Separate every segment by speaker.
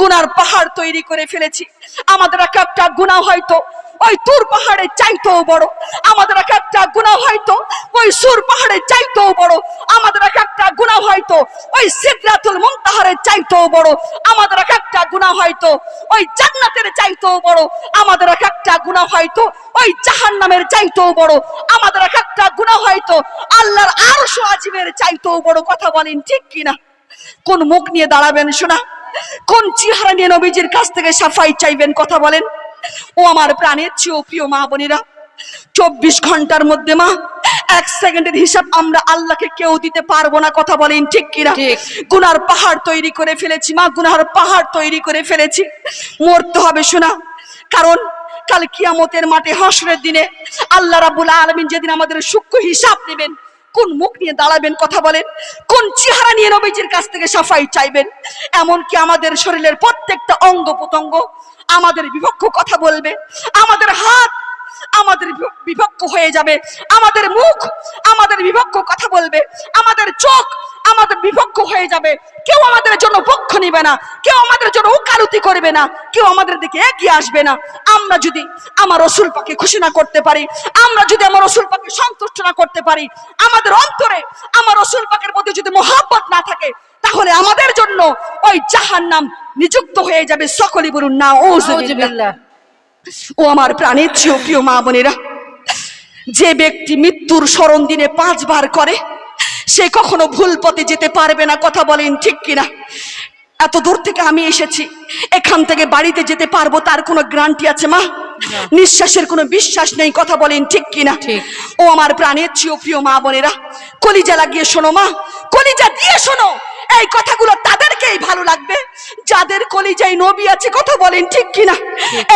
Speaker 1: গুনার পাহাড় তৈরি করে ফেলেছি। আমাদের এক একটা গুণা হয়তো ওই তুর পাহাড়ের চাইতেও বড়। আমাদের এক একটা গুণা হয়তো ওই সুর পাহাড়ের চাইতেও বড়। আমাদের এক একটা গুণা হয়তো ওই সিদ্রাতুল মুনতাহারের চাইতেও বড়। আমাদের এক একটা গুণা হয়তো ওই জান্নাতের চাইতেও বড়। আমাদের এক একটা গুণা হয়তো ওই জাহান্নামের চাইতেও বড়। আমাদের এক একটা গুণা হয়তো আল্লাহর আরশ আজিমের চাইতেও বড়। কথা বলেন ঠিক কিনা? কোন মুখ নিয়ে দাঁড়াবেন শোনা? কোন চেহারা নিয়ে নবীজির কাছ থেকে সাফাই চাইবেন কথা বলেন? ও আমার প্রাণের চেয়েও প্রিয় মা বোনেরা চব্বিশ ঘণ্টার মধ্যে মা এক সেকেন্ডের হিসাব আমরা আল্লাহকে কেউ দিতে পারব না কথা বলেন ঠিক কিনা। গুনার পাহাড় তৈরি করে ফেলেছি মা গুনার পাহাড় তৈরি করে ফেলেছি। মরতে হবে শোনা কারণ কাল কিয়ামতের মাঠে হাসরের দিনে আল্লাহ রাবুল আলমিন যেদিন আমাদের সূক্ষ্ম হিসাব নেবেন কোন মুখ নিয়ে দাঁড়াবেন কথা বলেন? কোন চেহারা নিয়ে নবীজির কাছ থেকে সাফাই চাইবেন? এমনকি আমাদের শরীরের প্রত্যেকটা অঙ্গ প্রত্যঙ্গ আমাদের বিপক্ষ কথা বলবে, আমাদের হাত আমাদের বিভক্ত হয়ে যাবে। আমাদের মুখ আমাদের বিভক্ত কথা বলবে। আমাদের চোখ আমাদের বিভক্ত হয়ে যাবে। কেউ আমাদের জন্য পক্ষ নিবে না। কেউ আমাদের জন্য উকালতি করবে না। কেউ আমাদের দিকে এগিয়ে আসবে না। আমরা যদি আমার রসুল পাকে খুশি না করতে পারি, আমরা যদি আমার রসুল পাকে সন্তুষ্ট না করতে পারি, আমাদের অন্তরে আমার রসুল পাকের মধ্যে যদি মোহাব্বত না থাকে, তাহলে আমাদের জন্য ওই জাহান্নাম নিযুক্ত হয়ে যাবে। সকলে বলুন না ও। ও আমার প্রাণের চেয়েও প্রিয় মা বোনেরা যে ব্যক্তি মৃত্যুর স্মরণ দিনে পাঁচবার করে সে কখনো ভুল পথে যেতে পারবে না কথা বলেন ঠিক কিনা? এত দূর থেকে আমি এসেছি এখান থেকে বাড়িতে যেতে পারব তার কোনো গ্যারান্টি আছে মা? নিঃশ্বাসের কোনো বিশ্বাস নেই কথা বলেন ঠিক কিনা। ও আমার প্রাণের চেয়েও প্রিয় মা বোনেরা কলিজা লাগিয়ে শোনো মা কলিজা দিয়ে শোনো। এই কথাগুলো তাদেরকেই ভালো লাগবে। যাদের কলিজায় নবী আছে কথা বলেন ঠিক কিনা?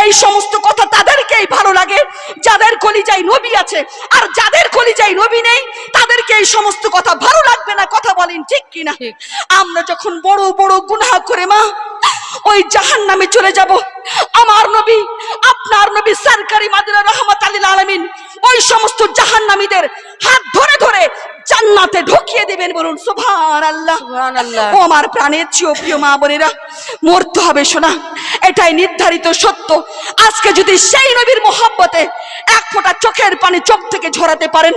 Speaker 1: এই সমস্ত কথা তাদেরকেই ভালো লাগে। যাদের কলিজায় নবী আছে আর যাদের কলিজায় নবী নেই তাদেরকে এই সমস্ত কথা ভালো লাগবে না কথা বলেন ঠিক কিনা। আমরা যখন বড় বড় গুনাহ করে মা ওই জাহান নামে চলে যাব আমার নবী আপনার নবী সরকারি মাদিনা রহমত আলীল আলমিন ওই সমস্ত জাহান্নামীদের হাত ধরে ধরে জান্নাতে ঢুকিয়ে দিবেন বলুন সুভান আল্লাহ। ও আমার প্রাণের চেয়েও প্রিয় মা বোনেরা মরতে হবে শোনা এটাই নির্ধারিত সত্য আজকে যদি সেই নবীর মোহাব্বতে এক ফোঁটা চোখের পানি চোখ থেকে ঝরাতে পারেন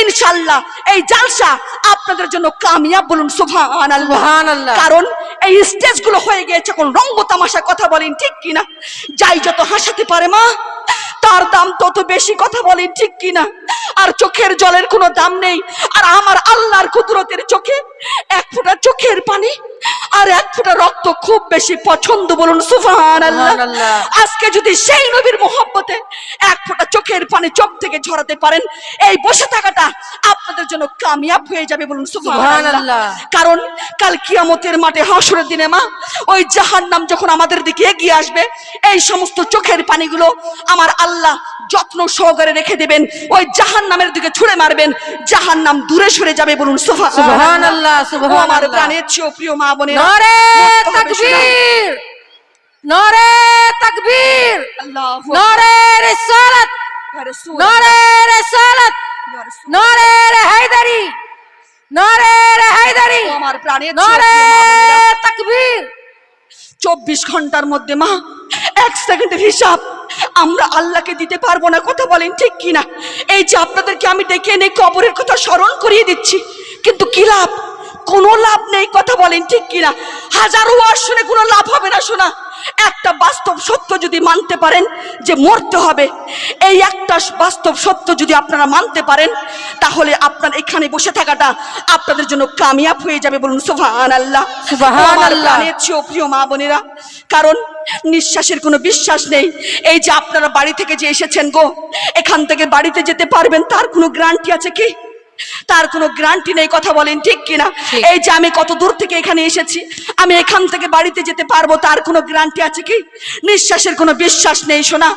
Speaker 1: ইনশাল্লাহ এই জালসা আপনাদের জন্য কামিয়াব বলুন সুভান আল্লাহ
Speaker 2: সুবহানাল্লাহ।
Speaker 1: কারণ এই স্টেজগুলো হয়ে গিয়েছে কোন রঙ্গ তামাশা কথা বলেন ঠিক কিনা যাই যত হাসাতে পারে মা তার দাম তত বেশি কথা বলেন ঠিক কিনা? আর চোখের জলের কোনো দাম নেই। আর আমার আল্লাহর কুদরতের চোখে এক ফোঁটা চোখের পানি আর এক ফোঁটা রক্ত খুব বেশি পছন্দ বলুন সুফান আজকে যদি সেই নবীর মোহাব্বতে এক ফোঁটা চোখের পানি চোখ থেকে ঝরাতে পারেন এই বসে থাকাটা আপনাদের জন্য কামিয়াব হয়ে যাবে বলুন সুফান কারণ কাল কিয়ামতের মাঠে হাসরের দিনে মা ওই জাহান্নাম যখন আমাদের দিকে এগিয়ে আসবে এই সমস্ত চোখের পানিগুলো আমার আল্লাহ যত্ন সহকারে রেখে দেবেন। ওই জাহান্নামের দিকে ছুঁড়ে মারবেন। জাহান্নাম দূরে সরে যাবে বলুন সুফা
Speaker 2: সুবহানাল্লাহ,
Speaker 1: আমার প্রাণের চেয়েও প্রিয় মা বোনের
Speaker 2: নরে তাকবীর! নরে তাকবীর! নরে রিসালাত! নরে রিসালাত! নরে হায়দারি নরে হায়দারি
Speaker 1: আমার প্রাণের
Speaker 2: নরে তাকবীর!
Speaker 1: চব্বিশ ঘণ্টার মধ্যে মা এক সেকেন্ডের হিসাব। আমরা আল্লাহকে দিতে পারব না, কথা বলেন ঠিক কিনা? এই যে আপনাদেরকে আমি ডেকে এনে কবরের কথা স্মরণ করিয়ে দিচ্ছি, কিন্তু কি লাভ? কোনো লাভ নেই, কথা বলেন ঠিক কিনা? হাজারো শুনে কোনো লাভ হবে না শোনা একটা বাস্তব সত্য যদি মানতে পারেন যে মরতে হবে এই একটা বাস্তব সত্য যদি আপনারা মানতে পারেন তাহলে আপনার এখানে বসে থাকাটা আপনাদের জন্য কামিয়াব হয়ে যাবে বলুন সুবহান আল্লাহ
Speaker 2: সুবহানাল্লাহ।
Speaker 1: চেয়েও প্রিয় মা বোনেরা কারণ নিঃশ্বাসের কোনো বিশ্বাস নেই এই যে আপনারা বাড়ি থেকে যে এসেছেন গো এখান থেকে বাড়িতে যেতে পারবেন তার কোনো গ্যারান্টি আছে কি তার কোনো গ্যারান্টি নেই কথা বলেন ঠিক কিনা। এই যে আমি কত দূর থেকে এখানে এসেছি আমি এখান থেকে বাড়িতে যেতে পারব তার কোনো গ্যারান্টি আছে কি? নিঃশ্বাসের কোনো বিশ্বাস নেই শোনা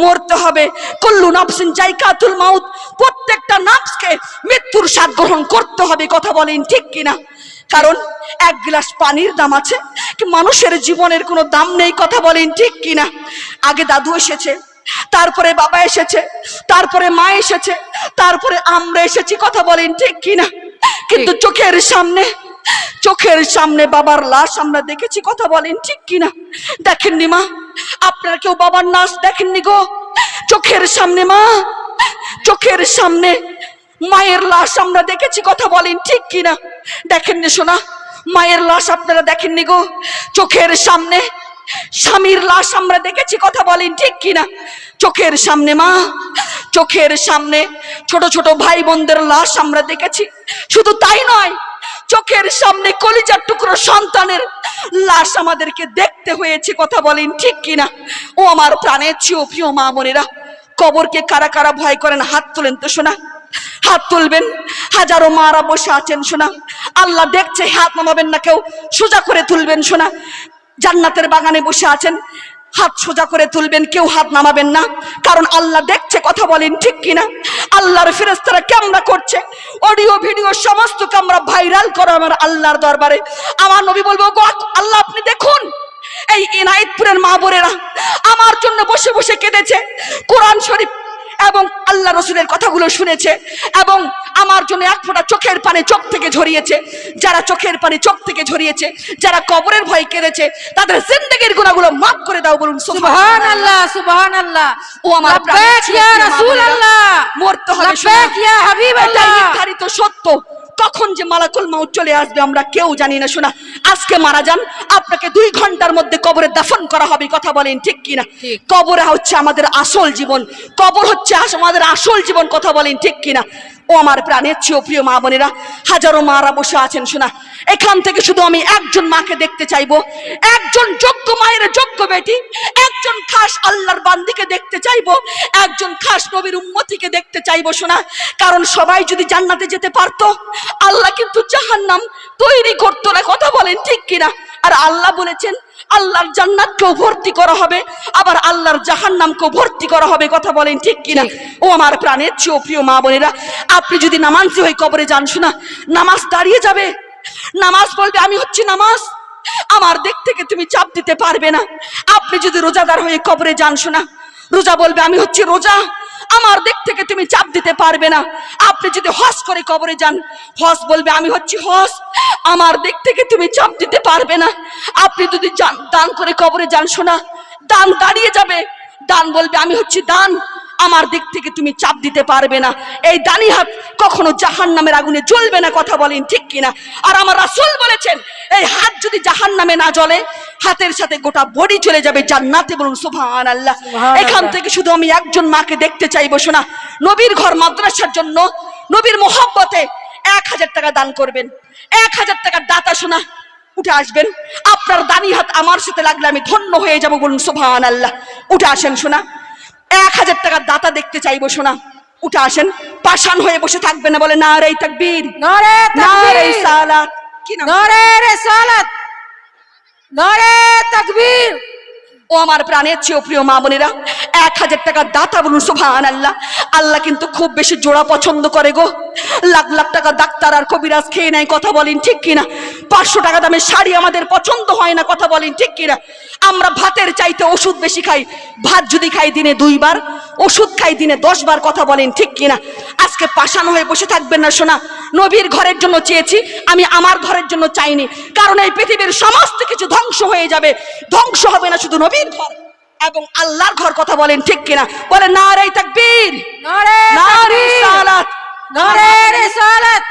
Speaker 1: মরতে হবে। কল্লু নাফসিন জাইকাতুল মাউত প্রত্যেকটা নাফসকে মৃত্যুর স্বাদ গ্রহণ করতে হবে কথা বলেন ঠিক কিনা? কারণ এক গ্লাস পানির দাম আছে কি মানুষের জীবনের কোনো দাম নেই কথা বলেন ঠিক কিনা? আগে দাদু এসেছে তারপরে বাবা এসেছে তারপরে মা এসেছে তারপরে আমরা এসেছি কথা বলেন ঠিক কিনা? কিন্তু চোখের সামনে চোখের সামনে বাবার লাশ আমরা দেখেছি কথা বলেন ঠিক কিনা? দেখেননি মা? আপনারা কেউ বাবার লাশ দেখেননি গো? চোখের সামনে মা চোখের সামনে মায়ের লাশ আমরা দেখেছি কথা বলেন ঠিক কিনা? দেখেননি শোনা মায়ের লাশ আপনারা দেখেননি গো? চোখের সামনে স্বামীর লাশ আমরা দেখেছি, কথা বলেন ঠিক কিনা? চোখের সামনে মা, চোখের সামনে ছোট ছোট ভাই বোনদের লাশ আমরা দেখেছি। শুধু তাই নয়, চোখের সামনে কলিজার টুকরো সন্তানের লাশ আমাদেরকে দেখতে হয়েছে, কথা বলেন ঠিক কিনা? ও আমার প্রাণের চেয়েও প্রিয় মা বোনেরা, কবরকে কারা কারা ভয় করেন, হাত তোলেন তো শোনা। হাত তুলবেন, হাজারো মারা বসে আছেন শোনা। আল্লাহ দেখছে, হাত নামাবেন না কেউ, সোজা করে তুলবেন শোনা। জান্নাতের বাগানে বসে আছেন, হাত সোজা করে তুলবেন, কেউ হাত নামাবেন না, কারণ আল্লাহ দেখছে কথা বলেন ঠিক কিনা? আল্লাহর ফেরেস্তারা ক্যামেরা করছে? অডিও, ভিডিও, সমস্ত ক্যামেরা ভাইরাল করো আমার আল্লাহর দরবারে। আমার নবী বলব "গো আল্লাহ, আপনি দেখুন, এই ইনায়েতপুরের মা বোনেরা আমার জন্য বসে বসে কেঁদেছে। কোরআন শরীফ এবং আল্লাহ রসুলের কথাগুলো শুনেছে এবং আমার জন্য এক ফোঁটা চোখের পানে চোখ থেকে ঝরিয়েছে। যারা চোখের পানে চোখ থেকে ঝরিয়েছে যারা কবরের ভয় কেঁদেছে তাদের জিন্দগির গুণাগুলো মাফ করে দাও বলুন
Speaker 2: সুবহান আল্লাহ সুবহান আল্লাহ
Speaker 1: ও আমার
Speaker 2: রাসূল আল্লাহ
Speaker 1: মরতে হবে নির্ধারিত সত্য। যে মালাকুল মাউত চলে আসবে আমরা কেউ জানি না। শোনা আজকে মারা যান আপনাকে দুই ঘণ্টার মধ্যে কবরে দাফন করা হবে কথা বলেন ঠিক কিনা। কবরে হচ্ছে আমাদের আসল জীবন কবর হচ্ছে আমাদের আসল জীবন কথা বলেন ঠিক কিনা? ও আমার প্রাণের চেয়েও প্রিয় মা বোনেরা, হাজারো মারা বসে আছেন, শোনা। এখান থেকে শুধু আমি একজন মাকে দেখতে চাইব। একজন যোগ্য মায়ের যোগ্য বেটি, একজন খাস আল্লাহর বান্দিকে দেখতে চাইব, একজন খাস নবীর উম্মতিকে দেখতে চাইব, শোনা। কারণ সবাই যদি জান্নাতে যেতে পারতো, আল্লাহ কিন্তু জাহান্নাম তৈরি করতো না, কথা বলেন ঠিক কিনা? আর আল্লাহ বলেছেন আল্লাহর জান্নাতকেও ভর্তি করা হবে আবার আল্লাহর জাহান্নামকেও ভর্তি করা হবে কথা বলেন ঠিক কিনা? ও আমার প্রাণের চেয়েও প্রিয় মা বোনেরা আপনি যদি নামাজি হয়ে কবরে যান শোনা নামাজ দাঁড়িয়ে যাবে। নামাজ বলবে আমি হচ্ছি নামাজ। আমার দিক থেকে তুমি চাপ দিতে পারবে না। আপনি যদি রোজাদার হয়ে কবরে যান শোনা রোজা বলবে আমি হচ্ছি রোজা। আমার দিক থেকে তুমি চাপ দিতে পারবে না। আপনি যদি হস করে কবরে যান, হস বলবে, আমি হচ্ছি হস। আমার দিক থেকে তুমি চাপ দিতে পারবে না। আপনি যদি দান করে কবরে যান শোনা দান দাঁড়িয়ে যাবে। দান বলবে, আমি হচ্ছি দান। আমার দিক থেকে তুমি চাপ দিতে পারবে না। এই দানি হাত কখনো জাহান নামের আগুনে জ্বলবে না কথা বলেন ঠিক কিনা? আর আমার রাসুল বলেছেন এই হাত যদি জাহান নামে না জ্বলে হাতের সাথে গোটা বডি চলে যাবে জান্নাতে বলুন সুবহান আল্লাহ এখান থেকে শুধু আমি একজন মাকে দেখতে চাইব শোনা। নবীর ঘর মাদ্রাসার জন্য নবীর মোহাব্বতে এক হাজার টাকা দান করবেন। এক হাজার টাকার দাতা শোনা উঠে আসবেন। আপনার দানি হাত আমার সাথে লাগলে আমি ধন্য হয়ে যাব বলুন সুবহান আল্লাহ উঠে আসেন শোনা। এক হাজার টাকার দাতা দেখতে চাইব শোনা উঠে আসেন। পাষাণ হয়ে বসে থাকবে না বলে না রে তাকবীর। না রে সালাত। কি নাম?
Speaker 2: নারে রিসালাত নারে তাকবীর।
Speaker 1: ও আমার প্রাণের চেয়েও প্রিয় মা বোনেরা এক হাজার টাকার দাতা বলুন সোভান আল্লাহ আল্লাহ কিন্তু খুব বেশি জোড়া পছন্দ করে গো। লাখ লাখ টাকা ডাক্তার আর কবিরাজ খেয়ে নেয় কথা বলেন ঠিক কিনা? পাঁচশো টাকা দামের শাড়ি আমাদের পছন্দ হয় না কথা বলেন ঠিক কিনা? আমরা ভাতের চাইতে ওষুধ বেশি খাই ভাত যদি খাই দিনে দুইবার ওষুধ খাই দিনে দশ বার কথা বলেন ঠিক কিনা? আজকে পাষাণ হয়ে বসে থাকবেন না শোনা নবীর ঘরের জন্য চেয়েছি আমি আমার ঘরের জন্য চাইনি কারণ এই পৃথিবীর সমস্ত কিছু ধ্বংস হয়ে যাবে ধ্বংস হবে না শুধু নবীর ঘর এবং আল্লাহর ঘর কথা বলেন ঠিক কিনা? বলে না রে তাকবীর
Speaker 2: নারে
Speaker 1: না রে
Speaker 2: তাকবীর
Speaker 1: সালাত
Speaker 2: নারে রিসালাত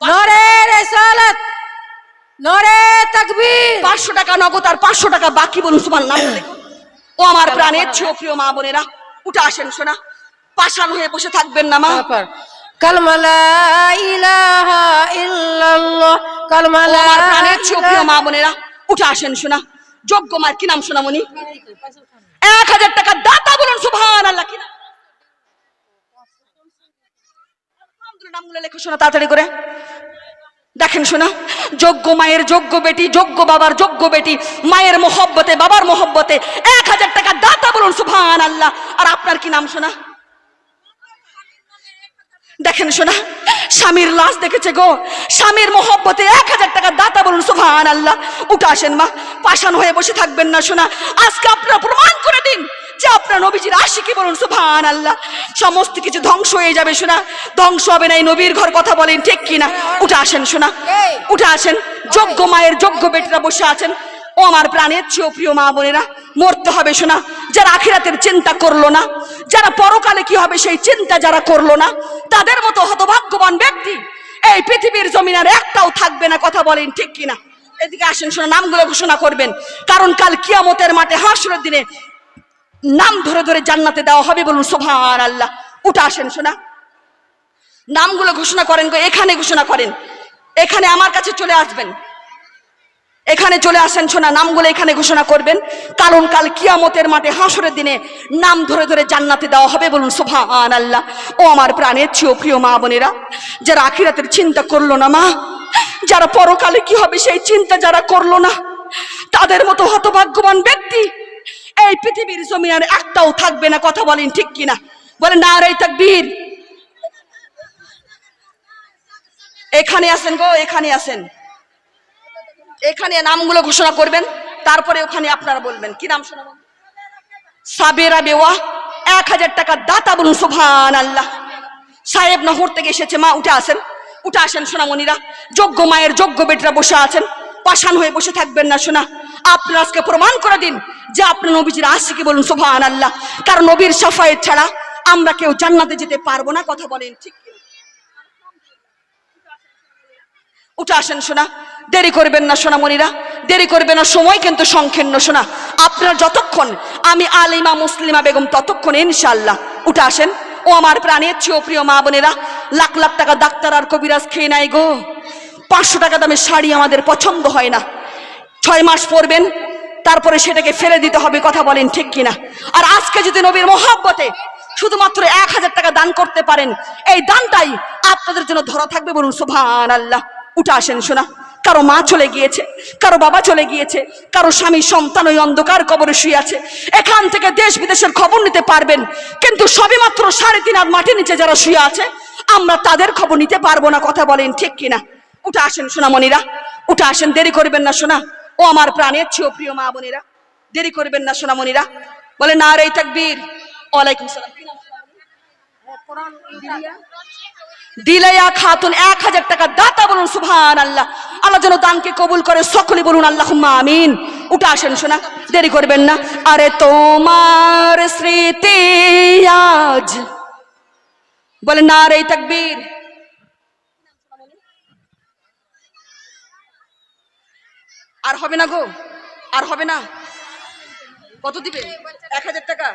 Speaker 2: নারে রিসালাত নারে তাকবীর।
Speaker 1: পাঁচশো টাকা নগদ আর পাঁচশো টাকা বাকি বলুন তোমার নাম ও আমার প্রাণের ছেও প্রিয় মা বোনেরা উঠে আসেন শোনা পাষাণ হয়ে বসে থাকবেন না মা।
Speaker 2: তারপর কালমা লা ইলাহা ইল্লাল্লাহ কালমা
Speaker 1: আমার প্রাণের প্রিয় মা বোনেরা উঠে আসেন শোনা যোগ্য মার কি নাম শোনামনি এক হাজার টাকা দাতা বলুন সুভান আল্লাহ কি নামগুলো লেখো শোনা তাড়াতাড়ি করে। দেখেন শোনা, যোগ্য মায়ের যোগ্য বেটি, যোগ্য বাবার যোগ্য বেটি, মায়ের মোহব্বতে, বাবার মোহব্বতে এক হাজার টাকা দাতা বলুন সুভান আল্লাহ আর আপনার কি নাম শোনা? দেখেন শোনা, স্বামীর লাশ দেখেছে গো। স্বামীর মোহব্বতে এক হাজার টাকা দাতা বলুন সুভান আল্লাহ উঠে আসেন মা, পাষাণ হয়ে বসে থাকবেন না শোনা। আজকে আপনারা প্রমাণ করে দিন। যে আপনার নবীজির আশিকি বলুন সুভান আল্লাহ সমস্ত কিছু ধ্বংস হয়ে যাবে শোনা। ধ্বংস হবে না এই নবীর ঘর কথা বলেন ঠিক কিনা উঠে আসেন শোনা। উঠে আসেন। যোগ্য মায়ের যোগ্য বেটিরা বসে আছেন। ও আমার প্রাণের চেয়েও প্রিয় মা বোনেরা মরতে হবে শোনা। যারা আখিরাতের চিন্তা করল না যারা পরকালে কি হবে সেই চিন্তা যারা করল না তাদের মতো হতভাগ্যবান ব্যক্তি এই পৃথিবীর জমিনার একটাও থাকবে না কথা বলেন ঠিক কিনা এদিকে আসেন শোনা নামগুলো ঘোষণা করবেন। কারণ কাল কিয়ামতের মাঠে হাসরের দিনে নাম ধরে ধরে জান্নাতে দেওয়া হবে বলুন সোভান আল্লাহ উঠে আসেন, শোনা। নামগুলো ঘোষণা করেন গো, এখানে ঘোষণা করেন। এখানে আমার কাছে চলে আসবেন। এখানে চলে আসেন, শোনা, নামগুলো এখানে ঘোষণা করবেন। কারণ কাল কিয়ামতের মাঠে হাসরের দিনে নাম ধরে ধরে জান্নাতে দেওয়া হবে বলুন সোভান আল্লাহ ও আমার প্রাণের চেয়েও প্রিয় মা বোনেরা, যারা আখিরাতের চিন্তা করল না মা, যারা পরকালে কি হবে সেই চিন্তা যারা করল না, তাদের মতো হতভাগ্যবান ব্যক্তি এই পৃথিবীর জমিনের একটাও থাকবে না, কথা বলেন ঠিক কিনা? বলে না রে তাকবীর। এখানে আসেন গো, এখানে আসেন। এখানে নামগুলো ঘোষণা করবেন, তারপরে ওখানে আপনারা বলবেন। কি নাম শোনাবেন সাবেরা বেওয়া, এক হাজার টাকা দাতা বলুন সুভান আল্লাহ সাহেব নহর থেকে এসেছে, মা, উঠে আসেন। উঠে আসেন সোনামণিরা। যোগ্য মায়ের যোগ্য বেটিরা বসে আছেন। পাশান হয়ে বসে থাকবেন না, শোনা। আপনারা আজকে প্রমাণ করে দিন যে আপনার নবীজির আশিকে বলুন সুভান আল্লাহ কারণ নবীর সাফায়ের ছাড়া আমরা কেউ জান্নাতে যেতে পারব না, কথা বলেন ঠিক উঠে আসেন, শোনা। দেরি করবেন না সোনামণিরা দেরি করবেন না, সময় কিন্তু সংকীর্ণ, শোনা। আপনার যতক্ষণ, আমি আলিমা মুসলিমা বেগম, ততক্ষণ ইনশাল্লাহ উঠে আসেন। ও আমার প্রাণের চেয়েও প্রিয় মা বোনেরা, লাখ লাখ টাকা ডাক্তার আর কবিরাজ খেয়ে নাই গো। পাঁচশো টাকা দামের শাড়ি আমাদের পছন্দ হয় না। ছয় মাস পরবেন, তারপরে সেটাকে ফেলে দিতে হবে, কথা বলেন ঠিক কিনা। আর আজকে যদি নবীর মহাব্বতে শুধুমাত্র এক হাজার টাকা দান করতে পারেন, এই দানটাই আপনাদের জন্য ধরা থাকবে বলুন সুভান আল্লাহ উঠে আসেন, শোনা। কারও মা চলে গিয়েছে, কারও বাবা চলে গিয়েছে, কারও স্বামী সন্তান ওই অন্ধকার কবরে শুয়ে আছে। এখান থেকে দেশ বিদেশের খবর নিতে পারবেন, কিন্তু সবে মাত্র সাড়ে তিন হাত মাটির নিচে যারা শুয়ে আছে, আমরা তাদের খবর নিতে পারব না, কথা বলেন ঠিক কিনা। উঠে আসেন সোনা সোনামণিরা উঠে আসেন দেরি করবেন না শোনা ও আমার প্রাণের চেয়েও প্রিয় মা বোনেরা দেরি করবেন না সোনামণিরা বলে না রে তাকবীর। ওয়ালাইকুম সালাম। দিলাইয়া খাতুন এক হাজার টাকা দাতা বলুন সুভান আল্লাহ আল্লাহ যেন দানকে কবুল করে সকলে বলুন আল্লাহ আমিন। উঠে আসেন শোনা দেরি করবেন না। আরে তোমার স্মৃতি আজ। বলে না রে তাকবীর। আর হবে না গো? আর হবে না? কত দিবে? এক হাজার টাকা?